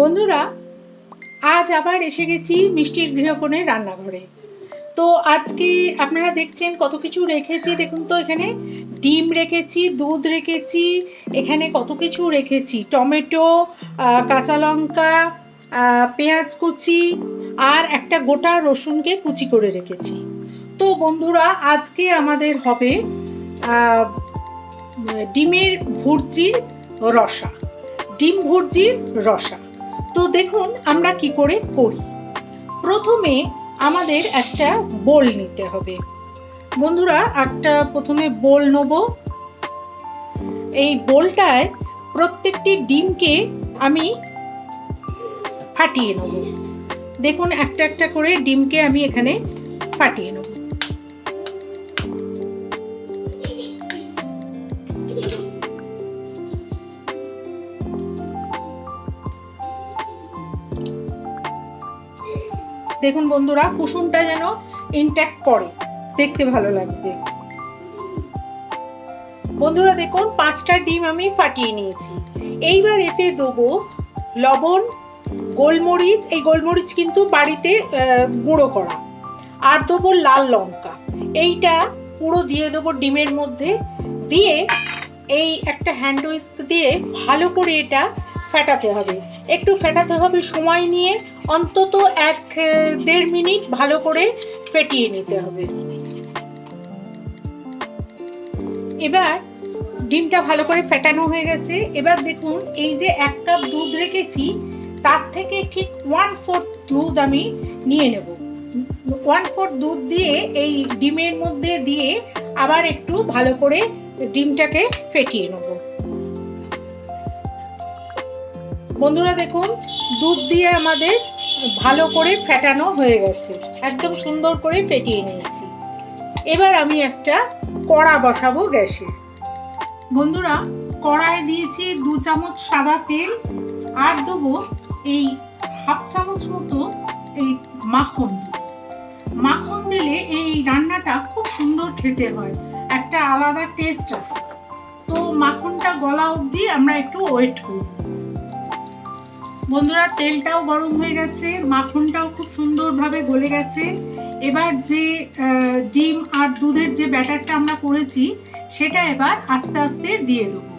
বন্ধুরা, আজ আবার এসে গেছি মিষ্টির গৃহকোণের রান্নাঘরে। তো আজকে আপনারা দেখছেন কত কিছু রেখেছি, দেখুন তো এখানে ডিম রেখেছি, দুধ রেখেছি, এখানে কত কিছু রেখেছি। টমেটো কাঁচা লঙ্কা পেঁয়াজ কুচি আর একটা গোটা রসুনকে কুচি করে রেখেছি। তো বন্ধুরা, আজকে আমাদের হবে ডিমের ভুর্জির রসা। ডিম ভুর্জির রসা। তো দেখুন আমরা কি করে করি। প্রথমে আমাদের একটা বোল নিতে হবে। বন্ধুরা, একটা প্রথমে বোল নেব। এই বোলটায় প্রত্যেকটি ডিমকে আমি ফাটিয়ে নেব। দেখুন, একটা একটা করে ডিমকে আমি এখানে ফাটিয়ে নেব। দেখুন বন্ধুরা, কুসুমটা যেন ইনট্যাক্ট পড়ে। দেখতে ভালো লাগবে। বন্ধুরা দেখুন, পাঁচটা ডিম আমি ফাটিয়ে নিয়েছি। এইবার এতে দেবো লবণ, গোলমরিচ, এই গোলমরিচ কিন্তু বাড়িতে গুঁড়ো করা। আর দেবো লাল লঙ্কা। এইটা পুরো দিয়ে দেবো ডিমের মধ্যে। দিয়ে এই একটা হ্যান্ড দিয়ে ভালো করে এটা ফেটাতে হবে। একটু ফেটাতে হবে সময় নিয়ে অন্তত এক দেড় মিনিট ভালো করে ফেটিয়ে নিতে হবে। এবার ডিমটা ভালো করে ফেটানো হয়ে গেছে। এবার দেখুন, এই যে এক কাপ দুধ রেখেছি, তার থেকে ঠিক ওয়ান ফোর্থ দুধ আমি নিয়ে নেব। ওয়ান ফোর্থ দুধ দিয়ে এই ডিমের মধ্যে দিয়ে আবার একটু ভালো করে ডিমটাকে ফেটিয়ে নেব। বন্ধুরা দেখুন, দুধ দিয়ে আমাদের ভালো করে ফেটানো হয়ে গেছে। একদম সুন্দর করে ফেটিয়ে নিয়েছি। এবার আমি একটা কড়া বসাবো গ্যাসে। বন্ধুরা, কড়ায় দিয়েছি দু চামচ সাদা তেল আর দেবো এই হাফ চামচ মতো এই মাখন। মাখন দিলে এই রান্নাটা খুব সুন্দর খেতে হয়। একটা আলাদা টেস্ট আসে। তো মাখনটা গলা অবধি আমরা একটু ওয়েট করব। বন্ধুরা, তেলটাও গরম হয়ে গেছে, মাখনটাও খুব সুন্দরভাবে গলে গেছে। এবার যে ডিম আর দুধের যে ব্যাটারটা আমরা করেছি, সেটা এবার আস্তে আস্তে দিয়ে দেবো।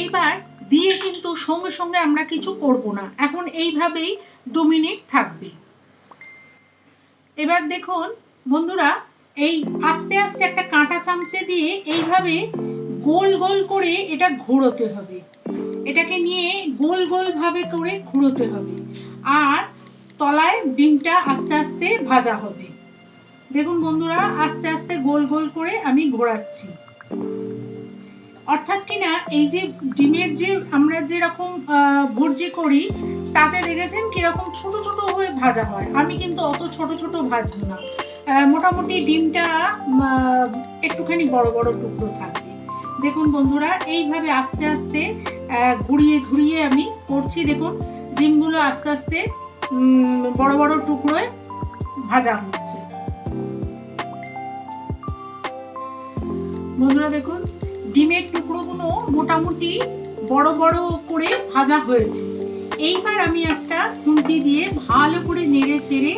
এইবার দিয়ে কিন্তু সঙ্গে সঙ্গে আমরা কিছু করব না। এখন এইভাবেই দু মিনিট থাকবে। এবার দেখুন, বন্ধুরা, এই আস্তে আস্তে একটা কাঁটা চামচে দিয়ে এইভাবে গোল গোল করে এটা ঘোরোতে হবে। এটাকে নিয়ে গোল গোল ভাবে করে ঘুরোতে হবে। আর তলায় ডিমটা আস্তে আস্তে ভাজা হবে। দেখুন বন্ধুরা, আস্তে আস্তে গোল গোল করে আমি ঘোরাচ্ছি। অর্থাৎ কিনা এই যে ডিমের যে আমরা যেরকম ভুর্জি করি, তাতে দেখেছেন কীরকম ছোট ছোট হয়ে ভাজা হয়। আমি কিন্তু অত ছোট ছোট ভাজবো না। মোটামুটি ডিমটা একটুখানি বড় বড় টুকরো থাকবে দেখুন বন্ধুরা, এইভাবে আস্তে আস্তে ঘুরিয়ে ঘুরিয়ে আমি করছি। দেখুন, ডিমগুলো আস্তে আস্তে বড় বড় টুকরোয় ভাজা হচ্ছে। বন্ধুরা, দেখুন, ডিমের টুকরোগুলো মোটামুটি বড় বড় করে ভাজা হয়েছে। এইবার আমি একটা খুন্তি দিয়ে ভালো করে নেড়ে চেড়ে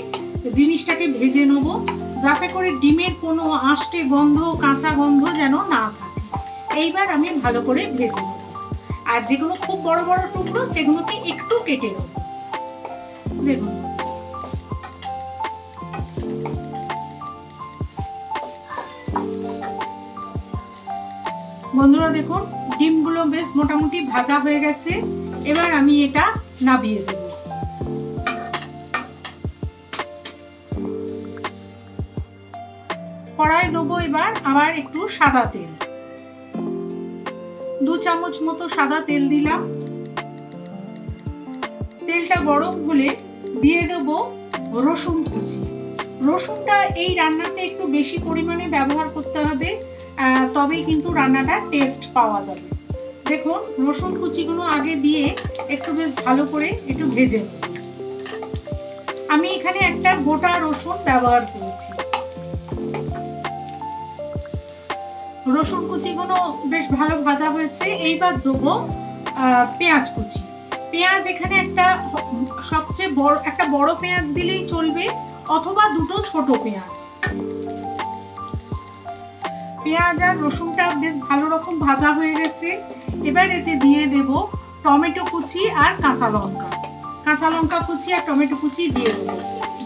জিনিসটাকে ভেজে নেব, যাতে করে ডিমের কোনো আষ্টে গন্ধ, কাঁচা গন্ধ যেন না থাকে। এইবার আমি ভালো করে ভেজে নেব। আর যেগুলো খুব বড় বড় টুকরো, সেগুলোকে একটু কেটে নেব। দেখুন। বন্ধুরা দেখুন, ডিমগুলো বেশ মোটামুটি ভাজা হয়ে গেছে। এবার আমি এটা নাবিয়ে দেব। কড়াই দেবো এবার আবার একটু সাদা তেল। দু চামচ মতো সাদা তেল দিলাম। তেলটা গরম হলে দিয়ে দেবো রসুন কুচি। রসুনটা এই রান্নাতে একটু বেশি পরিমাণে ব্যবহার করতে হবে তবেই কিন্তু রান্নাটা টেস্ট পাওয়া যাবে। দেখুন, রসুন কুচিগুলো আগে দিয়ে একটু বেশ ভালো করে একটু ভেজে আমি এখানে একটা গোটা রসুন ব্যবহার করেছি। রসুন কুচিগুলো বেশ ভালো ভাজা হয়েছে। এইবার দেবো পেঁয়াজ কুচি। পেঁয়াজ এখানে একটা সবচেয়ে বড়, একটা বড় পেঁয়াজ দিলেই চলবে, অথবা দুটো ছোট পেঁয়াজ। পেঁয়াজ আর রসুনটা বেশ ভালো রকম ভাজা হয়ে গেছে। এবার এতে দিয়ে দেব টমেটো কুচি আর কাঁচা লঙ্কা। কাঁচা লঙ্কা কুচি আর টমেটো কুচি দিয়ে দেবো।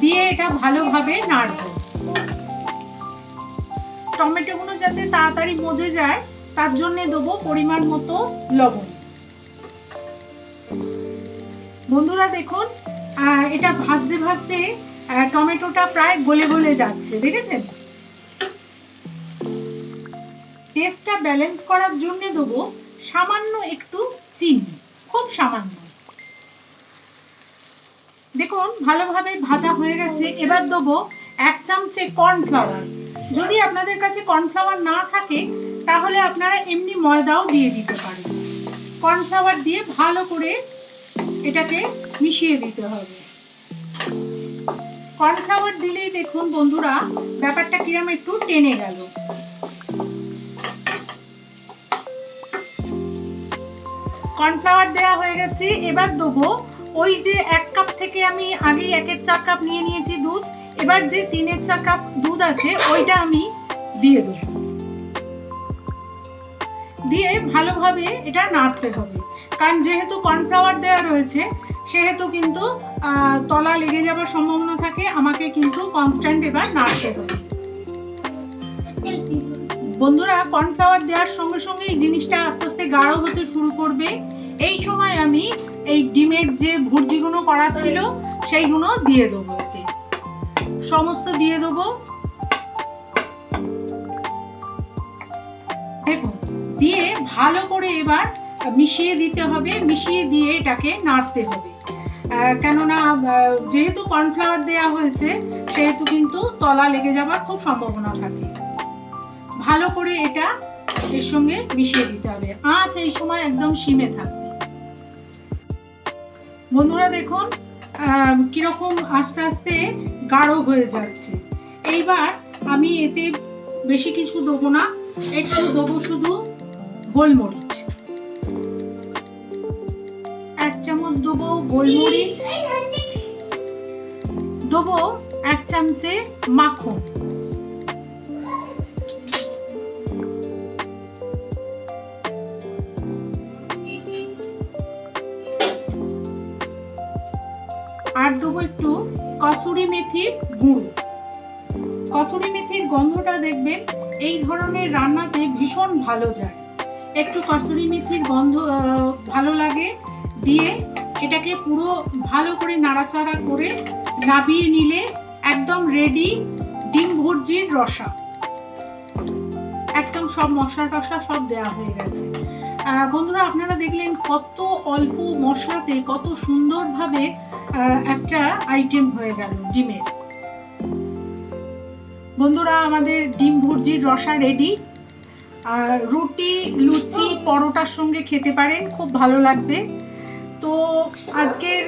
দিয়ে এটা ভালোভাবে নাড়বো। টমেটো গুলো যাতে তাড়াতাড়ি মজে যায়, তার জন্য দেবো পরিমাণ মতো লবণ। বন্ধুরা দেখুন এটা ভাজতে ভাজতে টমেটোটা প্রায় গলে গলে যাচ্ছে, দেখেছেন? টেস্টটা ব্যালেন্স করার জন্য দেবো সামান্য একটু চিনি, খুব সামান্য। দেখুন, ভালোভাবে ভাজা হয়ে গেছে। এবার দেবো এক চামচে কর্নফ্লাওয়ার যদি আপনাদের কাছে কর্নফ্লাওয়ার না থাকে, তাহলে আপনারা এমনি ময়দাও দিয়ে দিতে পারেন। কর্নফ্লাওয়ার দিয়ে ভালো করে এটাকে মিশিয়ে দিতে হবে। কর্নফ্লাওয়ার দিলেই দেখুন বন্ধুরা, ব্যাপারটা কিরম একটু টেনে গেল। কর্নফ্লাওয়ার দেওয়া হয়ে গেছে, এবার দেবো ওই যে এক কাপ থেকে আমি আগেই একের চার কাপ নিয়ে নিয়েছি দুধ। এবার যে তিনের চার কাপ দুধ আছে, ওইটা আমি দিয়ে দেবো। দিয়ে ভালোভাবে এটা নাড়তে হবে। কারণ যেহেতু কর্নফ্লাওয়ার দেওয়া রয়েছে, সেহেতু কিন্তু তলা লেগে যাওয়ার সম্ভাবনা থাকে, আমাকে কিন্তু কনস্ট্যান্ট এবার নাড়তে হবে। বন্ধুরা কর্নফ্লাওয়ার দেওয়ার সঙ্গে সঙ্গে এই জিনিসটা আস্তে আস্তে গাঢ় হতে শুরু করবে। এই সময় আমি এই ডিমের যে ভুর্জিগুলো করা ছিল, সেইগুলো দিয়ে দেবো। সমস্ত দিয়ে দেবো। দেখুন, দিয়ে ভালো করে এবার মিশিয়ে দিতে হবে, মিশিয়ে দিয়ে এটাকে নাড়তে হবে। কেননা যেহেতু কর্নফ্লাওয়ার দেওয়া হয়েছে, সেহেতু কিন্তু তলা লেগে যাবার খুব সম্ভাবনা থাকে। ভালো করে এটা এর সঙ্গে মিশিয়ে দিতে হবে। আঁচ এই সময় একদম সিমে থাকবে। বন্ধুরা দেখুন কীরকম আস্তে আস্তে গাঢ় হয়ে যাচ্ছে। এইবার আমি এতে বেশি কিছু দেবো না, একটু দেবো শুধু গোলমরিচ। এক চামচ দেবো গোলমরিচ। দেবো এক চামচে মাখন। কসুরি মেথির গুঁড়ো। কসুরি মেথির গন্ধটা দেখবেন, এই ধরনের রান্নাতে ভীষণ ভালো যায়। একটু কসুরি মেথির গন্ধ ভালো লাগে, দিয়ে এটাকে পুরো ভালো করে নাড়াচাড়া করে নাবিয়ে নিলে একদম রেডি ডিম ভর্জির রসা। একদম সব মশলা টশলা সব দেওয়া হয়ে গেছে। বন্ধুরা, আপনারা দেখলেন কত অল্প মশলাতে, কত সুন্দরভাবে একটা আইটেম হয়ে গেল, ডিমের। বন্ধুরা, আমাদের ডিম ভুর্জির রসা রেডি আর রুটি, লুচি, পরোটার সঙ্গে খেতে পারেন, খুব ভালো লাগবে। তো আজকের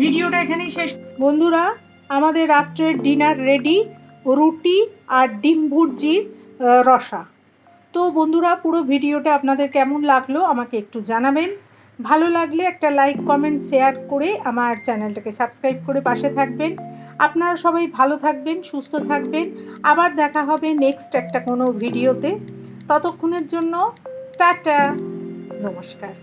ভিডিওটা এখানেই শেষ। বন্ধুরা, আমাদের রাত্রের ডিনার রেডি রুটি আর ডিম ভুর্জির রসা। তো বন্ধুরা, পুরো ভিডিওটা আপনাদের কেমন লাগল আমাকে একটু জানাবেন। ভালো লাগলে একটা লাইক কমেন্ট শেয়ার করে আমার চ্যানেলটাকে সাবস্ক্রাইব করে পাশে থাকবেন। আপনারা সবাই ভালো থাকবেন, সুস্থ থাকবেন। আবার দেখা হবে নেক্সট একটা কোনো ভিডিওতে ততক্ষণের জন্য টাটা, নমস্কার।